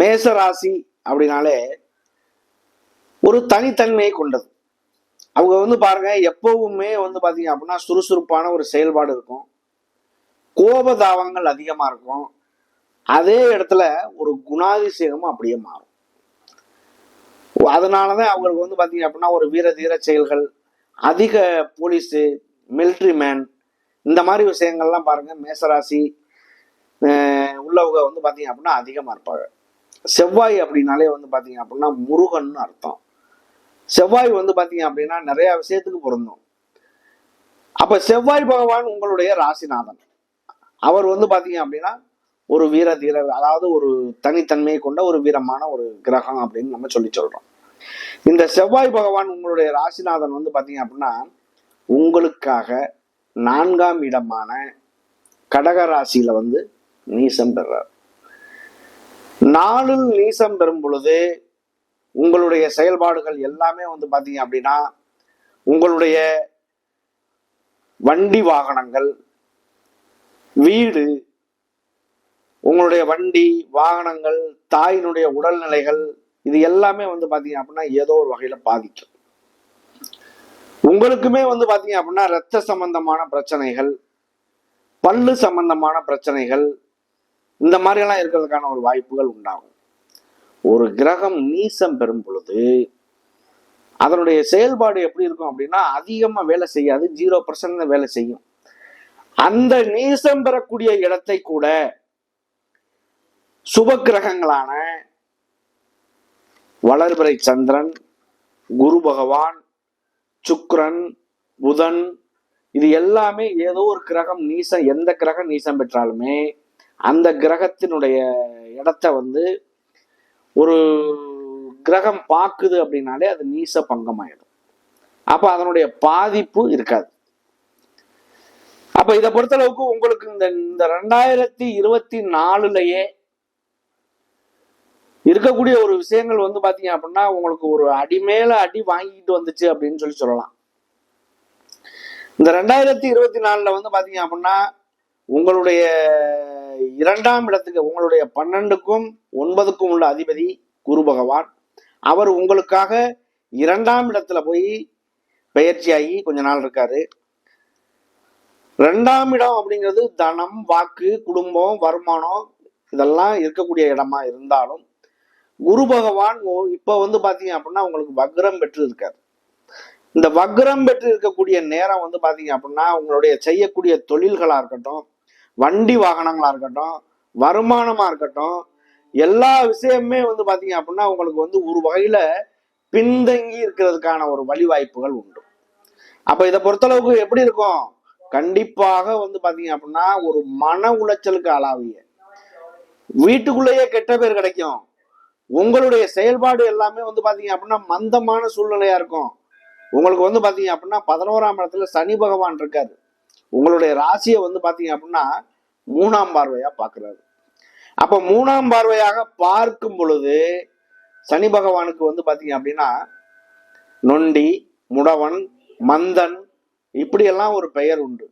மேச ராசி அப்படின்னாலே ஒரு தனித்தன்மையை கொண்டது. அவங்க வந்து பாருங்க எப்பவுமே வந்து பாத்தீங்க அப்படின்னா சுறுசுறுப்பான ஒரு செயல்பாடு இருக்கும். கோபதாவங்கள் அதிகமா இருக்கும். அதே இடத்துல ஒரு குணாதிசயமும் அப்படியே மாறும். அதனாலதான் அவங்களுக்கு வந்து பாத்தீங்க அப்படின்னா ஒரு வீர தீர செயல்கள் அதிக போலீஸு மிலிட்ரி மேன் இந்த மாதிரி விஷயங்கள்லாம் பாருங்க மேசராசி உள்ளவங்க வந்து பாத்தீங்க அப்படின்னா அதிகமா இருப்பாங்க செவ்வாய் அப்படின்னாலே வந்து பார்த்தீங்க அப்படின்னா முருகன்னு அர்த்தம். செவ்வாய் வந்து பார்த்தீங்க அப்படின்னா நிறைய விஷயத்துக்கு பொருந்தும். அப்ப செவ்வாய் பகவான் உங்களுடைய ராசிநாதன். அவர் வந்து பார்த்தீங்க அப்படின்னா ஒரு வீர தீர அதாவது ஒரு தனித்தன்மையை கொண்ட ஒரு வீரமான ஒரு கிரகம் அப்படின்னு நம்ம சொல்லி சொல்றோம். இந்த செவ்வாய் பகவான் உங்களுடைய ராசிநாதன் வந்து பார்த்தீங்க அப்படின்னா உங்களுக்காக நான்காம் இடமான கடகராசியில வந்து நீசம் பெறார். நாளில் நீசம் பெறும் பொழுது உங்களுடைய செயல்பாடுகள் எல்லாமே வந்து பார்த்தீங்க அப்படின்னா உங்களுடைய வண்டி வாகனங்கள் வீடு உங்களுடைய வண்டி வாகனங்கள் தாயினுடைய உடல்நிலைகள் இது எல்லாமே வந்து பார்த்தீங்க அப்படின்னா ஏதோ ஒரு வகையில் பாதிக்கும். உங்களுக்குமே வந்து பார்த்தீங்க அப்படின்னா ரத்த சம்பந்தமான பிரச்சனைகள் பல்லு சம்பந்தமான பிரச்சனைகள் இந்த மாதிரியெல்லாம் இருக்கிறதுக்கான ஒரு வாய்ப்புகள் உண்டாகும். ஒரு கிரகம் நீசம் பெறும் பொழுது அதனுடைய செயல்பாடு எப்படி இருக்கும் அப்படின்னா அதிகமாக வேலை செய்யாது ஜீரோ பர்சன்ட் வேலை செய்யும். அந்த நீசம் பெறக்கூடிய இடத்தை கூட சுப கிரகங்களான வளர்பிறை சந்திரன் குரு பகவான் சுக்ரன் புதன் இது எல்லாமே ஏதோ ஒரு கிரகம் நீசம் எந்த கிரகம் நீசம் பெற்றாலுமே அந்த கிரகத்தினுடைய இடத்த வந்து ஒரு கிரகம் பார்க்குது அப்படின்னாலே அது நீச பங்கமாயிடும். அப்போ அதனுடைய பாதிப்பு இருக்காது. அப்போ இதை பொறுத்தளவுக்கு உங்களுக்கு இந்த இந்த ரெண்டாயிரத்தி இருபத்தி நாலுலயே இருக்கக்கூடிய ஒரு விஷயங்கள் வந்து பார்த்தீங்க அப்படின்னா உங்களுக்கு ஒரு அடி மேல அடி வாங்கிட்டு வந்துச்சு அப்படின்னு சொல்லி சொல்லலாம். இந்த ரெண்டாயிரத்தி இருபத்தி நாலுல வந்து பார்த்தீங்க அப்படின்னா உங்களுடைய இரண்டாம் இடத்துக்கு உங்களுடைய பன்னெண்டுக்கும் ஒன்பதுக்கும் உள்ள அதிபதி குரு பகவான். அவர் உங்களுக்காக இரண்டாம் இடத்துல போய் பயிற்சியாகி கொஞ்ச நாள் இருக்காரு. ரெண்டாம் இடம் அப்படிங்கிறது தனம் வாக்கு குடும்பம் வருமானம் இதெல்லாம் இருக்கக்கூடிய இடமா இருந்தாலும் குரு பகவான் ஓ- இப்ப வந்து பாத்தீங்க அப்படின்னா உங்களுக்கு வக்ரம் பெற்று இருக்காரு இந்த வக்ரம் பெற்று இருக்கக்கூடிய நேரம் வந்து பாத்தீங்க அப்படின்னா உங்களுடைய செய்யக்கூடிய தொழில்களா இருக்கட்டும் வண்டி வாகனங்களா இருக்கட்டும் வருமானமா இருக்கட்டும் எல்லா விஷயமுமே வந்து பாத்தீங்க அப்படின்னா உங்களுக்கு வந்து ஒரு வகையில பின்தங்கி இருக்கிறதுக்கான ஒரு வழிவாய்ப்புகள் உண்டு. அப்ப இதை பொறுத்தளவுக்கு எப்படி இருக்கும்? கண்டிப்பாக வந்து பாத்தீங்க அப்படின்னா ஒரு மன உளைச்சலுக்கு ஆளாவிய வீட்டுக்குள்ளேயே கெட்ட பேர் கிடைக்கும். உங்களுடைய செயல்பாடு எல்லாமே வந்து பாத்தீங்க அப்படின்னா மந்தமான சூழ்நிலையா இருக்கும். உங்களுக்கு வந்து பாத்தீங்க அப்படின்னா பதினோராம் இடத்துல சனி பகவான் இருக்காரு. உங்களுடைய ராசியை வந்து பாத்தீங்க அப்படின்னா மூணாம் பார்வையா பாக்குறாரு அப்ப மூணாம் பார்வையாக பார்க்கும் பொழுது சனி பகவானுக்கு வந்து பாத்தீங்க அப்படின்னா நொண்டி முடவன் மந்தன் இப்படியெல்லாம் ஒரு பெயர் உண்டு.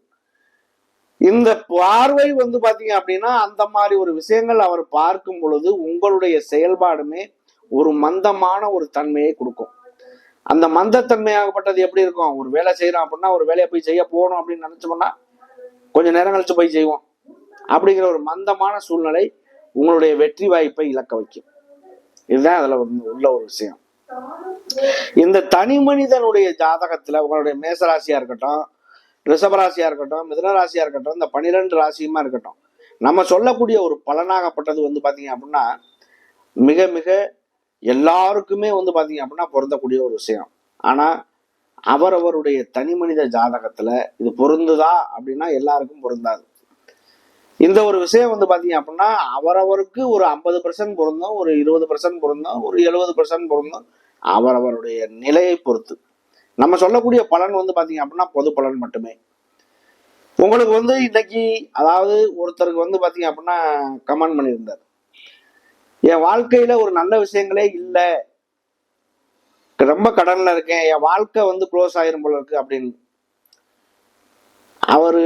இந்த பார்வை வந்து பாத்தீங்க அப்படின்னா அந்த மாதிரி ஒரு விஷயங்கள் அவர் பார்க்கும் பொழுது உங்களுடைய செயல்பாடுமே ஒரு மந்தமான ஒரு தன்மையை கொடுக்கும். அந்த மந்தத்தன்மையாகப்பட்டது எப்படி இருக்கும்? ஒரு வேலை செய்யறோம் அப்படின்னா ஒரு வேலையை போய் செய்ய போகணும் அப்படின்னு நினைச்சோம்னா கொஞ்சம் நேரம் கழிச்சு போய் செய்வோம். அப்படிங்கிற ஒரு மந்தமான சூழ்நிலை உங்களுடைய வெற்றி வாய்ப்பை இழக்க வைக்கும். இதுதான் அதுல உள்ள ஒரு விஷயம். இந்த தனி மனிதனுடைய ஜாதகத்துல உங்களுடைய மேசராசியா இருக்கட்டும் ரிஷபராசியா இருக்கட்டும் மிதனராசியா இருக்கட்டும் இந்த பனிரெண்டு ராசியுமா இருக்கட்டும் நம்ம சொல்லக்கூடிய ஒரு பலனாகப்பட்டது வந்து பாத்தீங்க அப்படின்னா மிக மிக எல்லாருக்குமே வந்து பார்த்தீங்க அப்படின்னா பொருந்தக்கூடிய ஒரு விஷயம். ஆனால் அவரவருடைய தனி மனித ஜாதகத்தில் இது பொருந்துதா அப்படின்னா எல்லாருக்கும் பொருந்தாது. இந்த ஒரு விஷயம் வந்து பார்த்தீங்க அப்படின்னா அவரவருக்கு ஒரு ஐம்பது பர்சன்ட் பொருந்தும் ஒரு இருபது பர்சன்ட் பொருந்தும் ஒரு எழுபது பர்சன்ட் பொருந்தும் அவரவருடைய நிலையை பொறுத்து. நம்ம சொல்லக்கூடிய பலன் வந்து பார்த்தீங்க அப்படின்னா பொது பலன் மட்டுமே. உங்களுக்கு வந்து இன்னைக்கு அதாவது ஒருத்தருக்கு வந்து பார்த்தீங்க அப்படின்னா கமெண்ட் பண்ணியிருந்தார். என் வாழ்க்கையில ஒரு நல்ல விஷயங்களே இல்லை. ரொம்ப கடன்ல இருக்கேன். என் வாழ்க்கை வந்து க்ளோஸ் ஆயிரும் போல இருக்கு அப்படின்னு. அவர்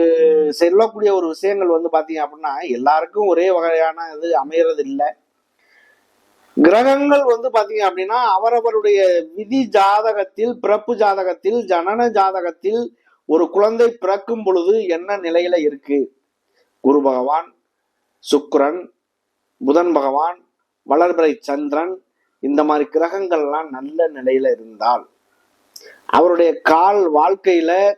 சொல்லக்கூடிய ஒரு விஷயங்கள் வந்து பார்த்தீங்க அப்படின்னா எல்லாருக்கும் ஒரே வகையான இது அமையறது இல்லை. கிரகங்கள் வந்து பார்த்தீங்க அப்படின்னா அவரவருடைய விதி ஜாதகத்தில் பிறப்பு ஜாதகத்தில் ஜனன ஜாதகத்தில் ஒரு குழந்தை பிறக்கும் பொழுது என்ன நிலையில இருக்கு? குரு பகவான் சுக்கிரன் புதன் பகவான் வளர்பிறை சந்திரன் இந்த மாதிரி கிரகங்கள்லாம் நல்ல நிலையில இருந்தால் அவருடைய கால் வாழ்க்கையில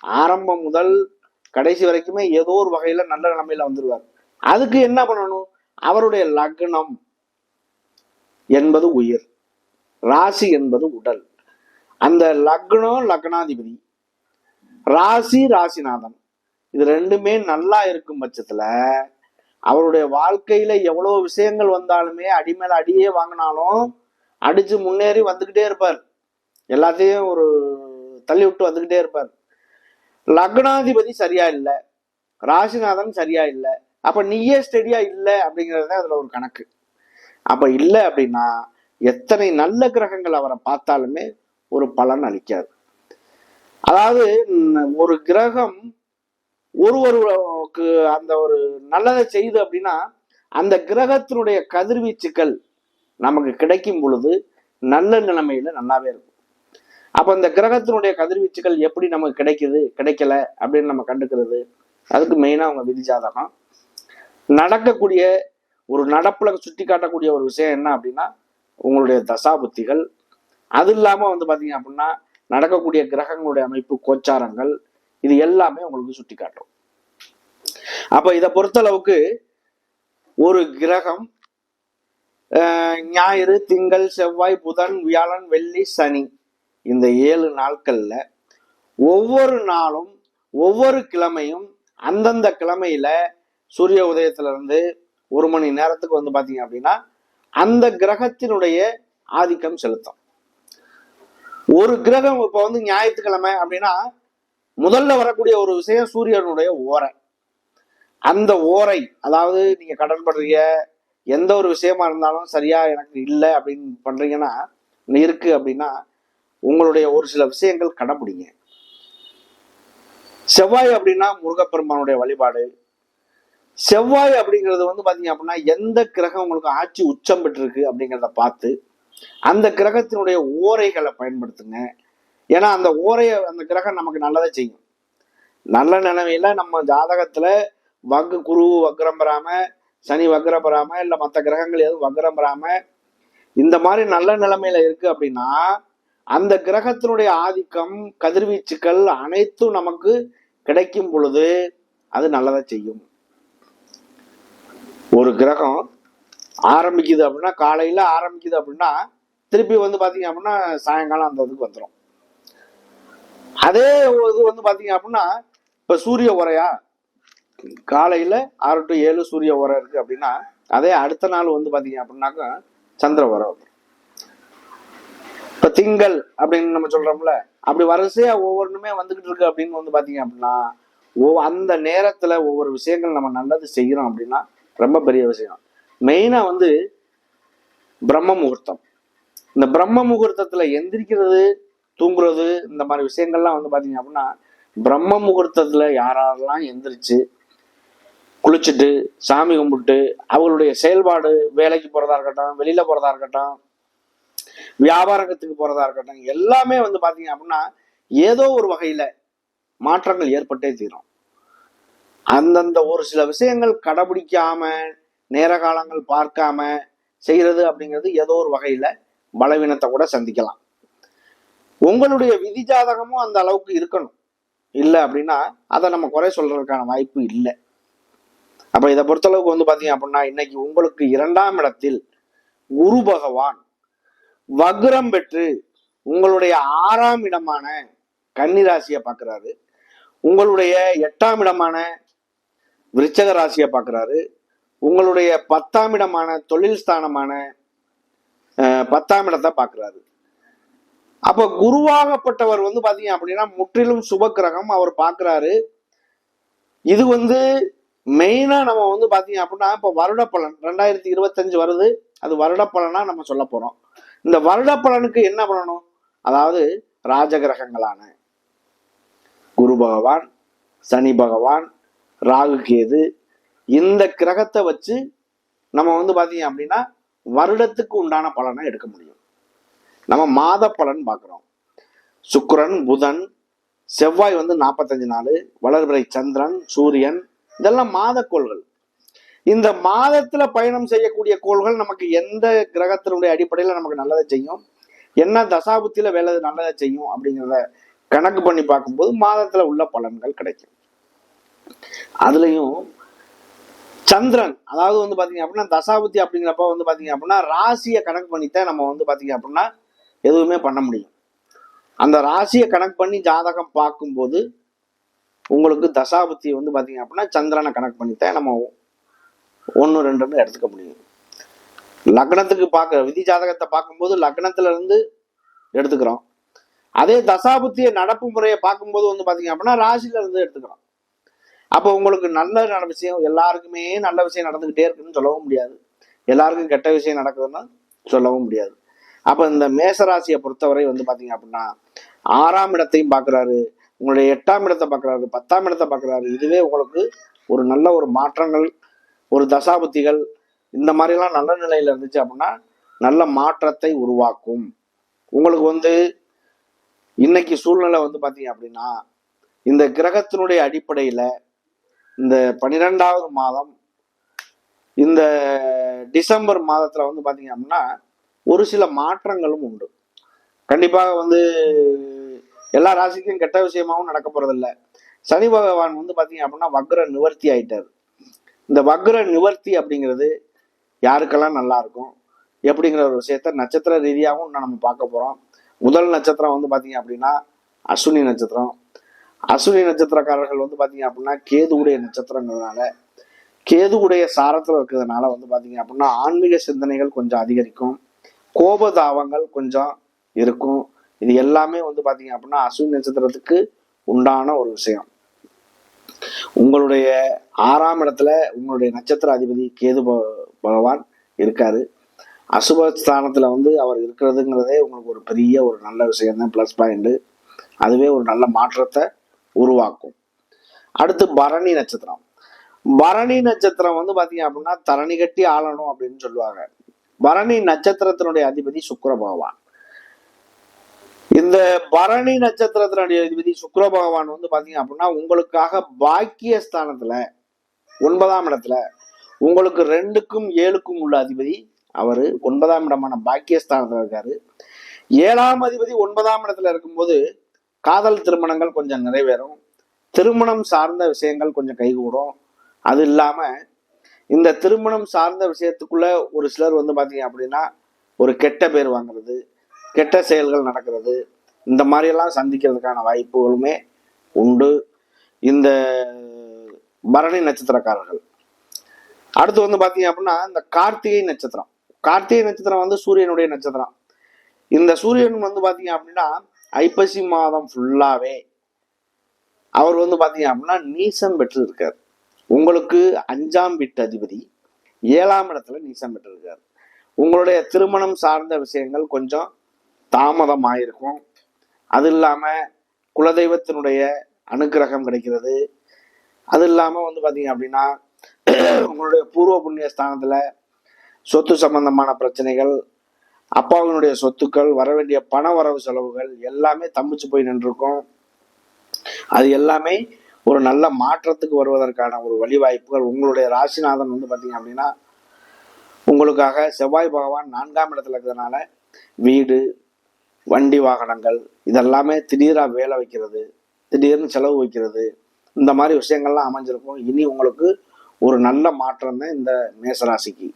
ஆரம்பம் முதல் கடைசி வரைக்குமே ஏதோ ஒரு வகையில நல்ல நிலைமையில வந்துருவார். அதுக்கு என்ன பண்ணணும்? அவருடைய லக்னம் என்பது உயிர் ராசி என்பது உடல். அந்த லக்னம் லக்னாதிபதி ராசி ராசிநாதன். இது ரெண்டுமே நல்லா இருக்கும் பட்சத்துல அவருடைய வாழ்க்கையில எவ்வளவு விஷயங்கள் வந்தாலுமே அடி மேல அடியே வாங்கினாலும் அடிச்சு முன்னேறி வந்துகிட்டே இருப்பார். எல்லாத்தையும் ஒரு தள்ளி விட்டு வந்துகிட்டே இருப்பார். லக்னாதிபதி சரியா இல்லை. ராசிநாதன் சரியா இல்லை. அப்ப நீயே ஸ்டெடியா இல்லை அப்படிங்கிறது தான் அதுல ஒரு கணக்கு. அப்ப இல்லை அப்படின்னா எத்தனை நல்ல கிரகங்கள் அவரை பார்த்தாலுமே ஒரு பலன் அளிக்காது. அதாவது ஒரு கிரகம் ஒருவருக்கு அந்த ஒரு நல்லதை செய்யுது அப்படின்னா அந்த கிரகத்தினுடைய கதிர்வீச்சுக்கள் நமக்கு கிடைக்கும் பொழுது நல்ல நிலைமையில நல்லாவே இருக்கும். அப்ப இந்த கிரகத்தினுடைய கதிர்வீச்சுகள் எப்படி நமக்கு கிடைக்குது கிடைக்கல அப்படின்னு நம்ம கண்டுக்கிறது அதுக்கு மெயினா அவங்க விதிஜாதகம். நடக்கக்கூடிய ஒரு நடப்புல சுட்டி காட்டக்கூடிய ஒரு விஷயம் என்ன அப்படின்னா உங்களுடைய தசாபுத்திகள் அது இல்லாம வந்து பாத்தீங்க அப்படின்னா நடக்கக்கூடிய கிரகங்களுடைய அமைப்பு கோச்சாரங்கள் இது எல்லாமே உங்களுக்கு சுட்டி காட்டும் அப்ப இதை பொறுத்தளவுக்கு ஒரு கிரகம் அஹ், ஞாயிறு திங்கள் செவ்வாய் புதன் வியாழன் வெள்ளி சனி இந்த ஏழு நாட்கள்ல ஒவ்வொரு நாளும் ஒவ்வொரு கிழமையும் அந்தந்த கிழமையில சூரிய உதயத்துல இருந்து ஒரு மணி நேரத்துக்கு வந்து பாத்தீங்க அப்படின்னா அந்த கிரகத்தினுடைய ஆதிக்கம் செலுத்தும். ஒரு கிரகம் இப்போ வந்து ஞாயிற்றுக்கிழமை அப்படின்னா முதல்ல வரக்கூடிய ஒரு விஷயம் சூரியனுடைய ஓரை. அந்த ஓரை அதாவது நீங்க கடன் பண்றீங்க எந்த ஒரு விஷயமா இருந்தாலும் சரியா எனக்கு இல்லை அப்படின்னு பண்றீங்கன்னா இருக்கு அப்படின்னா உங்களுடைய ஒரு சில விஷயங்கள் கடைப்பிடிங்க செவ்வாய் அப்படின்னா முருகப்பெருமானுடைய வழிபாடு. செவ்வாய் அப்படிங்கிறது வந்து பாத்தீங்க அப்படின்னா எந்த கிரகம் உங்களுக்கு ஆட்சி உச்சம் பெற்றிருக்கு அப்படிங்கிறத பார்த்து அந்த கிரகத்தினுடைய ஓரைகளை பயன்படுத்துங்க. ஏன்னா அந்த ஓரையை அந்த கிரகம் நமக்கு நல்லதை செய்யும். நல்ல நிலைமையில நம்ம ஜாதகத்துல வகு குரு வக்ரம் பெறாம சனி வக்ரம் பெறாம இல்ல மற்ற கிரகங்கள் எதுவும் வக்ரம் பெறாம இந்த மாதிரி நல்ல நிலைமையில இருக்கு அப்படின்னா அந்த கிரகத்தினுடைய ஆதிக்கம் கதிர்வீச்சுக்கள் அனைத்தும் நமக்கு கிடைக்கும் பொழுது அது நல்லதை செய்யும். ஒரு கிரகம் ஆரம்பிக்குது அப்படின்னா காலையில ஆரம்பிக்குது அப்படின்னா திருப்பி வந்து பாத்தீங்க அப்படின்னா சாயங்காலம் அந்த இதுக்கு வந்துடும் அதே இது வந்து பாத்தீங்க அப்படின்னா இப்ப சூரிய உரையா? காலையில ஆறு டு ஏழு சூரிய உரம் இருக்கு அப்படின்னா அதே அடுத்த நாள் வந்து பாத்தீங்க அப்படின்னாக்கா சந்திர உரம் வந்துடும் இப்ப திங்கள் அப்படின்னு நம்ம சொல்றோம்ல அப்படி வரிசையா ஒவ்வொன்றுமே வந்துகிட்டு இருக்கு அப்படின்னு வந்து பாத்தீங்க அப்படின்னா ஓ அந்த நேரத்துல ஒவ்வொரு விஷயங்கள் நம்ம நல்லது செய்யறோம் அப்படின்னா ரொம்ப பெரிய விஷயம். மெயினா வந்து பிரம்ம முகூர்த்தம். இந்த பிரம்ம முகூர்த்தத்துல எந்திரிக்கிறது தூங்குறது இந்த மாதிரி விஷயங்கள்லாம் வந்து பார்த்தீங்க அப்படின்னா பிரம்ம முகூர்த்தத்தில் யாரெல்லாம் எந்திரிச்சு குளிச்சுட்டு சாமி கும்பிட்டு அவங்களுடைய செயல்பாடு வேலைக்கு போகிறதா இருக்கட்டும் வெளியில் போகிறதா இருக்கட்டும் வியாபாரத்துக்கு போகிறதா இருக்கட்டும் எல்லாமே வந்து பார்த்தீங்க அப்படின்னா ஏதோ ஒரு வகையில் மாற்றங்கள் ஏற்பட்டே தீரும். அந்தந்த ஒரு சில விஷயங்கள் கடைபிடிக்காம நேர காலங்கள் பார்க்காம செய்கிறது அப்படிங்கிறது ஏதோ ஒரு வகையில் பலவீனத்தை கூட சந்திக்கலாம். உங்களுடைய விதி ஜாதகமும் அந்த அளவுக்கு இருக்கணும். இல்லை அப்படின்னா அதை நம்ம குறை சொல்றதுக்கான வாய்ப்பு இல்லை. அப்போ இதை பொறுத்தளவுக்கு வந்து பார்த்தீங்க அப்படின்னா இன்னைக்கு உங்களுக்கு இரண்டாம் இடத்தில் குரு பகவான் வக்ரம் பெற்று உங்களுடைய ஆறாம் இடமான கன்னிராசியை பார்க்குறாரு. உங்களுடைய எட்டாம் இடமான விருச்சக ராசியை பார்க்குறாரு. உங்களுடைய பத்தாம் இடமான தொழில் ஸ்தானமான பத்தாம் இடத்தை பார்க்குறாரு. அப்ப குருவாகப்பட்டவர் வந்து பாத்தீங்க அப்படின்னா முற்றிலும் சுப கிரகம் அவர் பாக்குறாரு. இது வந்து மெயினா நம்ம வந்து பாத்தீங்க அப்படின்னா இப்ப வருட பலன் ரெண்டாயிரத்தி இருபத்தஞ்சு வருது. அது வருட பலனா நம்ம சொல்ல போறோம். இந்த வருட பலனுக்கு என்ன பண்ணணும்? அதாவது ராஜகிரகங்களான குரு பகவான் சனி பகவான் ராகு கேது இந்த கிரகத்தை வச்சு நம்ம வந்து பாத்தீங்க அப்படின்னா வருடத்துக்கு உண்டான பலனை எடுக்க முடியும். நம்ம மாத பலன் பார்க்குறோம். சுக்கரன் புதன் செவ்வாய் வந்து நாற்பத்தஞ்சு நாள் வளர்பிறை சந்திரன் சூரியன் இதெல்லாம் மாதக்கோள்கள் இந்த மாதத்துல பயணம் செய்யக்கூடிய கோள்கள் நமக்கு எந்த கிரகத்தினுடைய அடிப்படையில் நமக்கு நல்லதை செய்யும்? என்ன தசாபுத்தியில வேலை நல்லதை செய்யும்? அப்படிங்கிறத கணக்கு பண்ணி பார்க்கும்போது மாதத்துல உள்ள பலன்கள் கிடைக்கும். அதுலயும் சந்திரன் அதாவது வந்து பாத்தீங்க அப்படின்னா தசாபுத்தி அப்படிங்கிறப்ப வந்து பாத்தீங்க அப்படின்னா ராசியை கணக்கு பண்ணித்தான் நம்ம வந்து பாத்தீங்க அப்படின்னா எதுவுமே பண்ண முடியும் அந்த ராசியை கணக்கு பண்ணி ஜாதகம் பார்க்கும்போது உங்களுக்கு தசாபுத்தி வந்து பார்த்தீங்க அப்படின்னா சந்திரனை கணக்கு பண்ணித்தான் நம்ம ஒன்று ரெண்டுன்னு எடுத்துக்க முடியும். லக்னத்துக்கு பார்க்க விதி ஜாதகத்தை பார்க்கும்போது லக்னத்துல இருந்து எடுத்துக்கிறோம். அதே தசாபுத்திய நடப்பு முறையை பார்க்கும்போது வந்து பார்த்தீங்க அப்படின்னா ராசியில இருந்து எடுத்துக்கிறோம். அப்போ உங்களுக்கு நல்ல நல்ல விஷயம் எல்லாருக்குமே நல்ல விஷயம் நடந்துக்கிட்டே இருக்குன்னு சொல்லவும் முடியாது. எல்லாருக்கும் கெட்ட விஷயம் நடக்குதுன்னா சொல்லவும் முடியாது. அப்போ இந்த மேசராசியை பொறுத்தவரை வந்து பார்த்தீங்க அப்படின்னா ஆறாம் இடத்தையும் பார்க்குறாரு உங்களுடைய எட்டாம் இடத்தை பார்க்குறாரு பத்தாம் இடத்தை பார்க்குறாரு இதுவே உங்களுக்கு ஒரு நல்ல ஒரு மாற்றங்கள் ஒரு தசாபுத்திகள் இந்த மாதிரிலாம் நல்ல நிலையில் இருந்துச்சு அப்படின்னா நல்ல மாற்றத்தை உருவாக்கும். உங்களுக்கு வந்து இன்னைக்கு சூழ்நிலை வந்து பார்த்தீங்க அப்படின்னா இந்த கிரகத்தினுடைய அடிப்படையில் இந்த பன்னிரெண்டாவது மாதம் இந்த டிசம்பர் மாதத்தில் வந்து பார்த்தீங்க அப்படின்னா ஒரு சில மாற்றங்களும் உண்டு. கண்டிப்பாக வந்து எல்லா ராசிக்கும் கெட்ட விஷயமாகவும் நடக்க போறதில்ல. சனி பகவான் வந்து பார்த்தீங்க அப்படின்னா வக்ர நிவர்த்தி ஆயிட்டார். இந்த வக்ர நிவர்த்தி அப்படிங்கிறது யாருக்கெல்லாம் நல்லா இருக்கும்? எப்படிங்கிற ஒரு விஷயத்த நட்சத்திர ரீதியாகவும் இன்னும் நம்ம பார்க்க போகிறோம் முதல் நட்சத்திரம் வந்து பார்த்தீங்க அப்படின்னா அஸ்வினி நட்சத்திரம். அஸ்வினி நட்சத்திரக்காரர்கள் வந்து பார்த்தீங்க அப்படின்னா கேதுவுடைய நட்சத்திரங்கிறதுனால கேதுவுடைய சாரத்தில் இருக்கிறதுனால வந்து பார்த்தீங்க அப்படின்னா ஆன்மீக சிந்தனைகள் கொஞ்சம் அதிகரிக்கும். கோபதாபங்கள் கொஞ்சம் இருக்கும். இது எல்லாமே வந்து பாத்தீங்க அப்படின்னா அஸ்வினி நட்சத்திரத்துக்கு உண்டான ஒரு விஷயம். உங்களுடைய ஆறாம் இடத்துல உங்களுடைய நட்சத்திர அதிபதி கேது பகவான் இருக்காரு. அசுபஸ்தானத்துல வந்து அவர் இருக்கிறதுங்கிறதே உங்களுக்கு ஒரு பெரிய ஒரு நல்ல விஷயம் தான் ப்ளஸ் பாயிண்ட் அதுவே ஒரு நல்ல மாற்றத்தை உருவாக்கும். அடுத்து பரணி நட்சத்திரம். பரணி நட்சத்திரம் வந்து பாத்தீங்க அப்படின்னா தரணி கட்டி ஆளணும் அப்படின்னு சொல்லுவாங்க. பரணி நட்சத்திரத்தினுடைய அதிபதி சுக்கர பகவான் இந்த பரணி நட்சத்திரத்தினுடைய அதிபதி சுக்கர பகவான் வந்து பாத்தீங்க அப்படின்னா உங்களுக்காக பாக்கிய ஸ்தானத்துல ஒன்பதாம் இடத்துல உங்களுக்கு ரெண்டுக்கும் ஏழுக்கும் உள்ள அதிபதி அவரு ஒன்பதாம் இடமான பாக்கியஸ்தானத்துல இருக்காரு. ஏழாம் அதிபதி ஒன்பதாம் இடத்துல இருக்கும்போது காதல் திருமணங்கள் கொஞ்சம் நிறைவேறும். திருமணம் சார்ந்த விஷயங்கள் கொஞ்சம் கைகூடும். அது இல்லாமல் இந்த திருமணம் சார்ந்த விஷயத்துக்குள்ள ஒரு சிலர் வந்து பாத்தீங்க அப்படின்னா ஒரு கெட்ட பேர் வாங்குறது கெட்ட செயல்கள் நடக்கிறது இந்த மாதிரி எல்லாம் சந்திக்கிறதுக்கான வாய்ப்புகளுமே உண்டு. இந்த பரணி நட்சத்திரக்காரர்கள். அடுத்து வந்து பாத்தீங்க அப்படின்னா இந்த கார்த்திகை நட்சத்திரம். கார்த்திகை நட்சத்திரம் வந்து சூரியனுடைய நட்சத்திரம். இந்த சூரியன் வந்து பாத்தீங்க அப்படின்னா ஐப்பசி மாதம் ஃபுல்லாவே அவர் வந்து பாத்தீங்க அப்படின்னா நீசம் பெற்று இருக்கார் உங்களுக்கு அஞ்சாம் வீட்டு அதிபதி ஏழாம் இடத்துல நீசம் பெற்றிருக்கார். உங்களுடைய திருமணம் சார்ந்த விஷயங்கள் கொஞ்சம் தாமதமாயிருக்கும். அது இல்லாமல் குலதெய்வத்தினுடைய அனுக்கிரகம் கிடைக்கிறது. அது இல்லாமல் வந்து பார்த்தீங்க அப்படின்னா உங்களுடைய பூர்வ புண்ணிய ஸ்தானத்தில் சொத்து சம்பந்தமான பிரச்சனைகள் அப்பாவினுடைய சொத்துக்கள் வர வேண்டிய பண வரவு செலவுகள் எல்லாமே தம்பிச்சு போய் நின்றுருக்கும். அது எல்லாமே ஒரு நல்ல மாற்றத்துக்கு வருவதற்கான ஒரு வழிவாய்ப்புகள் உங்களுடைய ராசிநாதன் வந்து பார்த்தீங்க அப்படின்னா உங்களுக்காக செவ்வாய் பகவான் நான்காம் இடத்துல இருக்கிறதுனால வீடு வண்டி வாகனங்கள் இதெல்லாமே திடீராக வேலை வைக்கிறது திடீர்னு செலவு வைக்கிறது இந்த மாதிரி விஷயங்கள்லாம் அமைஞ்சிருக்கும். இனி உங்களுக்கு ஒரு நல்ல மாற்றம் தான் இந்த மேசராசிக்கு.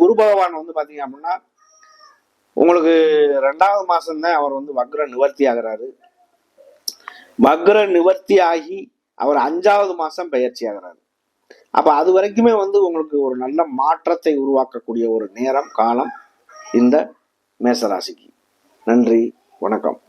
குரு பகவான் வந்து பார்த்தீங்க அப்படின்னா உங்களுக்கு ரெண்டாவது மாதம்தான் அவர் வந்து வக்ர நிவர்த்தி ஆகிறாரு. மக்ர நிவர்த்தி ஆகி அவர் அஞ்சாவது மாசம் பயிற்சி ஆகிறாரு அப்ப அது வரைக்குமே வந்து உங்களுக்கு ஒரு நல்ல மாற்றத்தை உருவாக்கக்கூடிய ஒரு நேரம் காலம் இந்த மேசராசிக்கு. நன்றி வணக்கம்.